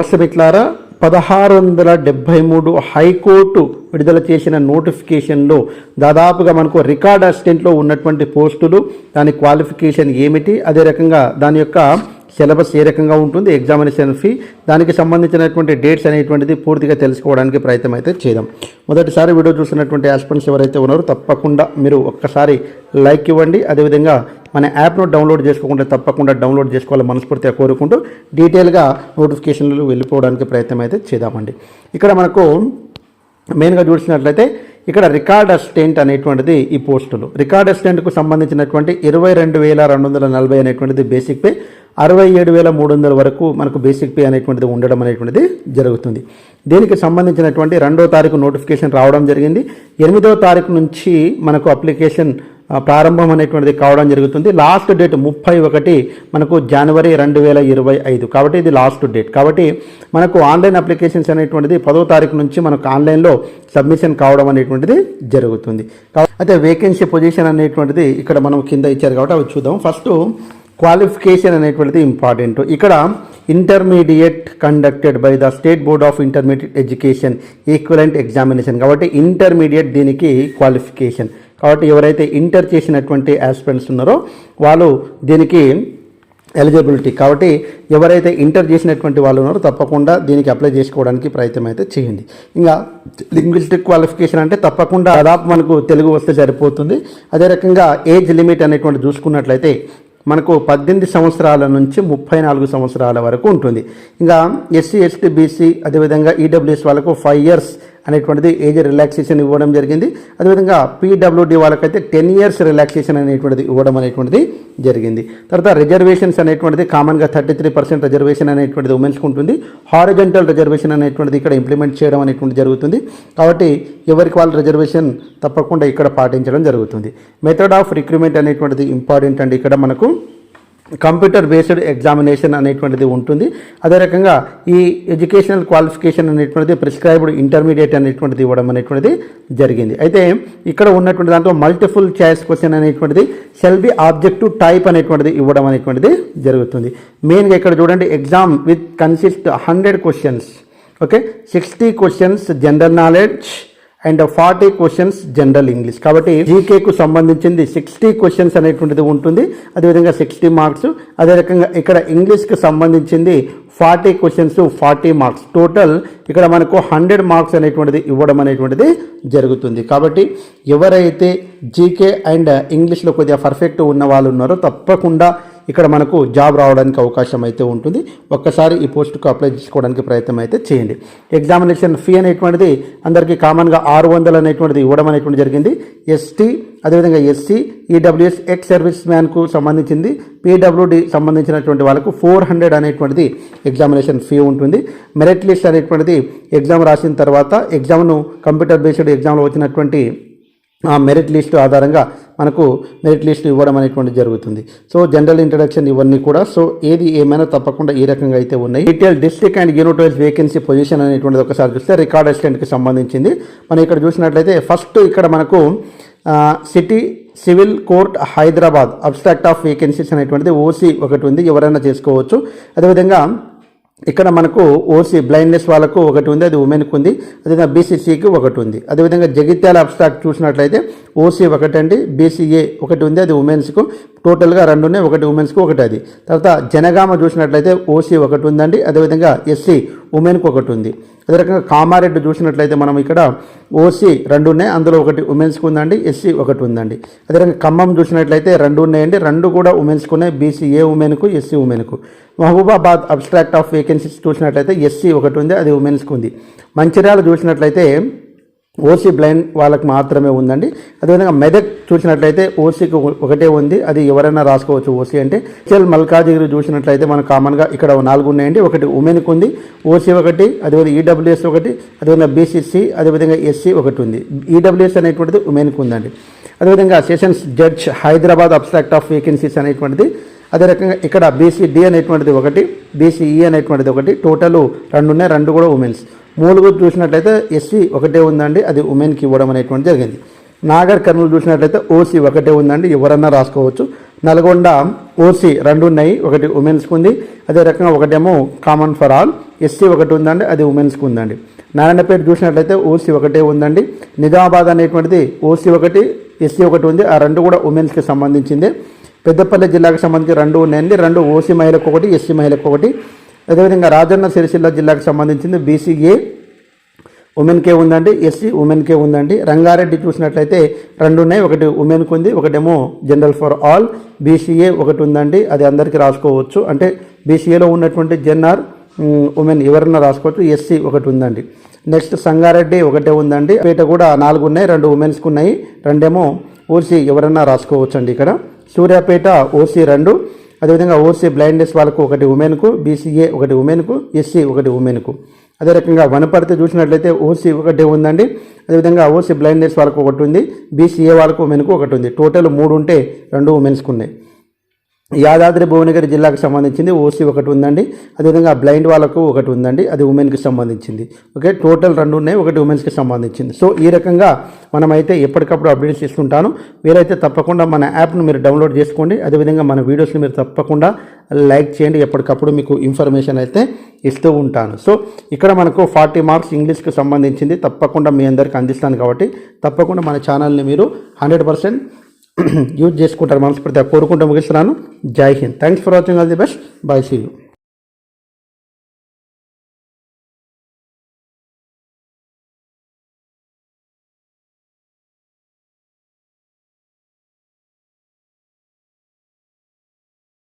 నమస్తే మిట్లారా పదహారు వందల డెబ్భై మూడు హైకోర్టు విడుదల చేసిన నోటిఫికేషన్లో దాదాపుగా మనకు రికార్డ్ అసిస్టెంట్లో ఉన్నటువంటి పోస్టులు దాని క్వాలిఫికేషన్ ఏమిటి అదే రకంగా దాని యొక్క సిలబస్ ఏ రకంగా ఉంటుంది ఎగ్జామినేషన్ ఫీ దానికి సంబంధించినటువంటి డేట్స్ అనేటువంటిది పూర్తిగా తెలుసుకోవడానికి ప్రయత్నం అయితే చేద్దాం. మొదటిసారి వీడియో చూసినటువంటి ఆస్పిరెంట్స్ ఎవరైతే ఉన్నారో తప్పకుండా మీరు ఒక్కసారి లైక్ ఇవ్వండి. అదేవిధంగా మన యాప్ను డౌన్లోడ్ చేసుకోకుండా తప్పకుండా డౌన్లోడ్ చేసుకోవాలని మనస్ఫూర్తిగా కోరుకుంటూ డీటెయిల్గా నోటిఫికేషన్లు వెళ్ళిపోవడానికి ప్రయత్నం అయితే చేద్దామండి. ఇక్కడ మనకు మెయిన్గా చూసినట్లయితే ఇక్కడ రికార్డ్ అసిస్టెంట్ అనేటువంటిది ఈ పోస్టులు రికార్డ్ అసిస్టెంట్కు సంబంధించినటువంటి ఇరవై రెండు వేల రెండు వందల నలభై అనేటువంటిది బేసిక్ పే అరవై ఏడు వేల మూడు వందల వరకు మనకు బేసిక్ పే అనేటువంటిది ఉండడం అనేటువంటిది జరుగుతుంది. దీనికి సంబంధించినటువంటి రెండో తారీఖు నోటిఫికేషన్ రావడం జరిగింది. ఎనిమిదో తారీఖు నుంచి మనకు అప్లికేషన్ ప్రారంభం అనేటువంటిది కావడం జరుగుతుంది. లాస్ట్ డేట్ ముప్పై ఒకటి మనకు జనవరి రెండు వేల ఇరవై ఐదు. కాబట్టి ఇది లాస్ట్ డేట్. కాబట్టి మనకు ఆన్లైన్ అప్లికేషన్స్ అనేటువంటిది పదో తారీఖు నుంచి మనకు ఆన్లైన్లో సబ్మిషన్ కావడం అనేటువంటిది జరుగుతుంది. అయితే వేకెన్సీ పొజిషన్ అనేటువంటిది ఇక్కడ మనం కింద ఇచ్చారు కాబట్టి అవి చూద్దాం. ఫస్ట్ క్వాలిఫికేషన్ అనేటువంటిది ఇంపార్టెంట్ ఇక్కడ intermediate conducted by the state board of intermediate education equivalent examination కాబట్టి ఇంటర్మీడియట్ దీనికి క్వాలిఫికేషన్ కాబట్టి ఎవరైతే ఇంటర్ చేసినటువంటి ఆస్పిరెంట్స్ ఉన్నారో వాళ్ళు దీనికి ఎలిజిబిలిటీ కాబట్టి ఎవరైతే ఇంటర్ చేసినటువంటి వాళ్ళు ఉన్నారో తప్పకుండా దీనికి అప్లై చేసుకోవడానికి ప్రయత్నం అయితే చేయండి. ఇంకా లింగ్విస్టిక్ క్వాలిఫికేషన్ అంటే తప్పకుండా దాదాపు మనకు తెలుగు వస్తే సరిపోతుంది. అదే రకంగా ఏజ్ లిమిట్ అనేటువంటి చూసుకున్నట్లయితే మనకు పద్దెనిమిది సంవత్సరాల నుంచి ముప్పై నాలుగు సంవత్సరాల వరకు ఉంటుంది. ఇంకా ఎస్సీ ఎస్టీ బీసీ అదేవిధంగా ఈడబ్ల్యూఎస్ వాళ్ళకు ఫైవ్ ఇయర్స్ అనేటువంటిది ఏజ్ రిలాక్సేషన్ ఇవ్వడం జరిగింది. అదేవిధంగా పీడబ్ల్యూడి వాళ్ళకైతే టెన్ ఇయర్స్ రిలాక్సేషన్ అనేటువంటిది ఇవ్వడం అనేటువంటిది జరిగింది. తర్వాత రిజర్వేషన్స్ అనేటువంటిది కామన్గా థర్టీ త్రీ పర్సెంట్ రిజర్వేషన్ అనేటువంటిది ఉమెన్స్కి ఉంటుంది. హారిజెంటల్ రిజర్వేషన్ అనేటువంటిది ఇక్కడ ఇంప్లిమెంట్ చేయడం అనేటువంటి జరుగుతుంది. కాబట్టి ఎవరికి వాళ్ళ రిజర్వేషన్ తప్పకుండా ఇక్కడ పాటించడం జరుగుతుంది. మెథడ్ ఆఫ్ రిక్రూట్మెంట్ అనేటువంటిది ఇంపార్టెంట్ అండి. ఇక్కడ మనకు కంప్యూటర్ బేస్డ్ ఎగ్జామినేషన్ అనేటువంటిది ఉంటుంది. అదే రకంగా ఈ ఎడ్యుకేషనల్ క్వాలిఫికేషన్ అనేటువంటిది ప్రిస్క్రైబ్డ్ ఇంటర్మీడియట్ అనేటువంటిది ఇవ్వడం అనేటువంటిది జరిగింది. అయితే ఇక్కడ ఉన్నటువంటి దాంట్లో మల్టిపుల్ చాయిస్ క్వశ్చన్ అనేటువంటిది షెల్ బి ఆబ్జెక్టివ్ టైప్ అనేటువంటిది ఇవ్వడం అనేటువంటిది జరుగుతుంది. మెయిన్గా ఇక్కడ చూడండి exam with consist hundred questions okay sixty questions general knowledge and forty questions general English. కాబట్టి జీకేకు సంబంధించింది సిక్స్టీ క్వశ్చన్స్ అనేటువంటిది ఉంటుంది. అదేవిధంగా సిక్స్టీ మార్క్స్. అదే రకంగా ఇక్కడ ఇంగ్లీష్కి సంబంధించింది forty questions forty marks. Total ఇక్కడ మనకు హండ్రెడ్ మార్క్స్ అనేటువంటిది ఇవ్వడం అనేటువంటిది జరుగుతుంది. కాబట్టి ఎవరైతే జీకే అండ్ ఇంగ్లీష్లో కొద్దిగా పర్ఫెక్ట్ ఉన్న వాళ్ళు ఉన్నారో తప్పకుండా ఇక్కడ మనకు జాబ్ రావడానికి అవకాశం అయితే ఉంటుంది. ఒక్కసారి ఈ పోస్టుకు అప్లై చేసుకోవడానికి ప్రయత్నం అయితే చేయండి. ఎగ్జామినేషన్ ఫీ అనేటువంటిది అందరికీ కామన్గా ఆరు వందలు అనేటువంటిది ఇవ్వడం అనేటువంటి జరిగింది. ఎస్టీ అదేవిధంగా ఎస్సీ ఈడబ్ల్యూఎస్ ఎక్స్ సర్వీస్ మ్యాన్కు సంబంధించింది. పీడబ్ల్యూడి సంబంధించినటువంటి వాళ్ళకు ఫోర్ హండ్రెడ్ అనేటువంటిది ఎగ్జామినేషన్ ఫీ ఉంటుంది. మెరిట్ లిస్ట్ అనేటువంటిది ఎగ్జామ్ రాసిన తర్వాత ఎగ్జామ్ను కంప్యూటర్ బేస్డ్ ఎగ్జామ్లో వచ్చినటువంటి ఆ మెరిట్ లిస్టు ఆధారంగా మనకు మెరిట్ లిస్ట్ ఇవ్వడం అనేటువంటి జరుగుతుంది. సో జనరల్ ఇంట్రడక్షన్ ఇవన్నీ కూడా సో ఏది ఏమైనా తప్పకుండా ఈ రకంగా అయితే ఉన్నాయి. Detail district and unit wise vacancy position అనేటువంటిది ఒకసారి చూస్తే రికార్డ్ అసిస్టెంట్కి సంబంధించింది. మనం ఇక్కడ చూసినట్లయితే ఫస్ట్ ఇక్కడ మనకు city civil court Hyderabad abstract of vacancies అనేటువంటిది ఓసీ ఒకటి ఉంది ఎవరైనా చేసుకోవచ్చు. అదేవిధంగా ఇక్కడ మనకు ఓసీ బ్లైండ్నెస్ వాళ్ళకు ఒకటి ఉంది అది ఉమెన్కి ఉంది అదేవిధంగా బీసీసీకి ఒకటి ఉంది. అదేవిధంగా జగిత్యాల అబ్స్ట్రాక్ట్ చూసినట్లయితే ఓసీ ఒకటండి బీసీఏ ఒకటి ఉంది అది ఉమెన్స్కు టోటల్గా రెండు ఉన్నాయి ఒకటి ఉమెన్స్కి ఒకటి అది. తర్వాత జనగామ చూసినట్లయితే ఓసీ ఒకటి ఉందండి అదేవిధంగా ఎస్సీ ఉమెన్కి ఒకటి ఉంది. అదే రకంగా కామారెడ్డి చూసినట్లయితే మనం ఇక్కడ ఓసీ రెండు ఉన్నాయి అందులో ఒకటి ఉమెన్స్కి ఉందండి ఎస్సీ ఒకటి ఉందండి. అదే రకంగా ఖమ్మం చూసినట్లయితే రెండు ఉన్నాయండి రెండు కూడా ఉమెన్స్కి ఉన్నాయి బీసీఏ ఉమెన్కు ఎస్సీ ఉమెన్కు. మహబూబాబాద్ అబ్స్ట్రాక్ట్ ఆఫ్ వేకెన్సీస్ చూసినట్లయితే ఎస్సీ ఒకటి ఉంది అది ఉమెన్స్కి ఉంది. మంచిర్యాల చూసినట్లయితే ఓసీ బ్లైండ్ వాళ్ళకి మాత్రమే ఉందండి. అదేవిధంగా మెదక్ చూసినట్లయితే ఓసీకి ఒకటే ఉంది. అది ఎవరైనా రాసుకోవచ్చు ఓసీ అంటే. చెల్ మల్కాజిగిరి చూసినట్లయితే మనం కామన్గా ఇక్కడ నాలుగు ఉన్నాయండి. ఒకటి ఉమెన్కి ఉంది. ఓసీ ఒకటి అదేవిధంగా ఈడబ్ల్యూఎస్ ఒకటి అదేవిధంగా బీసీసీ అదేవిధంగా ఎస్సీ ఒకటి ఉంది. ఈడబ్ల్యూఎస్ అనేటువంటిది ఉమెన్కి ఉందండి. అదేవిధంగా sessions judge Hyderabad abstract of vacancies అనేటువంటిది. అదే రకంగా ఇక్కడ బీసీడీ అనేటువంటిది ఒకటి బీసీఈ అనేటువంటిది ఒకటి. టోటల్ రెండు ఉన్నాయి. రెండు కూడా ఉమెన్స్. మూలుగు చూసినట్లయితే ఎస్సీ ఒకటే ఉందండి అది ఉమెన్కి ఇవ్వడం అనేటువంటి జరిగింది. నాగర్ కర్నూలు చూసినట్లయితే ఓసీ ఒకటే ఉందండి ఎవరన్నా రాసుకోవచ్చు. నల్గొండ ఓసీ రెండు ఉన్నాయి ఒకటి ఉమెన్స్కి ఉంది అదే రకంగా ఒకటేమో కామన్ ఫర్ ఆల్. ఎస్సీ ఒకటి ఉందండి అది ఉమెన్స్కి ఉందండి. నారాయణపేట చూసినట్లయితే ఓసీ ఒకటే ఉందండి. నిజామాబాద్ అనేటువంటిది ఓసీ ఒకటి ఎస్సీ ఒకటి ఉంది ఆ రెండు కూడా ఉమెన్స్కి సంబంధించింది. పెద్దపల్లి జిల్లాకు సంబంధించి రెండు ఉన్నాయండి రెండు ఓసీ మహిళకు ఒకటి ఎస్సీ మహిళకు ఒకటి. అదేవిధంగా రాజన్న సిరిసిల్ల జిల్లాకు సంబంధించింది బీసీఏ ఉమెన్కే ఉందండి ఎస్సీ ఉమెన్కే ఉందండి. రంగారెడ్డి చూసినట్లయితే రెండు ఉన్నాయి ఒకటి ఉమెన్కి ఉంది ఒకటేమో జనరల్ ఫర్ ఆల్. బీసీఏ ఒకటి ఉందండి అది అందరికీ రాసుకోవచ్చు. అంటే బీసీఏలో ఉన్నటువంటి జెన్ఆర్ ఉమెన్ ఎవరన్నా రాసుకోవచ్చు ఎస్సీ ఒకటి ఉందండి. నెక్స్ట్ సంగారెడ్డి ఒకటే ఉందండి పేట కూడా నాలుగు ఉన్నాయి రెండు ఉమెన్స్కి ఉన్నాయి రెండేమో ఓసీ ఎవరన్నా రాసుకోవచ్చు అండి ఇక్కడ. సూర్యాపేట ఓసీ రెండు అదేవిధంగా ఓసీ బ్లైండ్నెస్ వాళ్ళకు ఒకటి ఉమెన్కు బీసీఏ ఒకటి ఉమెన్కు ఎస్సీ ఒకటి ఉమెన్కు. అదే రకంగా వనపర్తి చూసినట్లయితే ఓసీ ఒకటి ఉందండి. అదేవిధంగా ఓసీ బ్లైండ్నెస్ వాళ్ళకు ఒకటి ఉంది బీసీఏ వాళ్ళకు ఉమెన్కు ఒకటి ఉంది. టోటల్ మూడు ఉంటే రెండు ఉమెన్స్కు ఉన్నాయి. యాదాద్రి భువనగిరి జిల్లాకు సంబంధించింది ఓసీ ఒకటి ఉందండి. అదేవిధంగా బ్లైండ్ వాళ్ళకు ఒకటి ఉందండి. అది ఉమెన్కి సంబంధించింది. ఓకే టోటల్ రెండు ఉన్నాయి. ఒకటి ఉమెన్స్కి సంబంధించింది. సో ఈ రకంగా మనమైతే ఎప్పటికప్పుడు అప్డేట్స్ ఇస్తుంటాను మీరైతే తప్పకుండా మన యాప్ను మీరు డౌన్లోడ్ చేసుకోండి. అదేవిధంగా మన వీడియోస్ని మీరు తప్పకుండా లైక్ చేయండి. ఎప్పటికప్పుడు మీకు ఇన్ఫర్మేషన్ అయితే ఇస్తూ ఉంటాను. సో ఇక్కడ మనకు ఫార్టీ మార్క్స్ ఇంగ్లీష్కి సంబంధించింది. తప్పకుండా మీ అందరికీ అందిస్తాను కాబట్టి తప్పకుండా మన ఛానల్ని మీరు హండ్రెడ్ పర్సెంట్ యూజ్ చేసుకుంటారు మనస్ఫూర్తిగా కోరుకుంటూ ముగిస్తున్నాను. Jai Hind. Thanks for watching all the best bye see you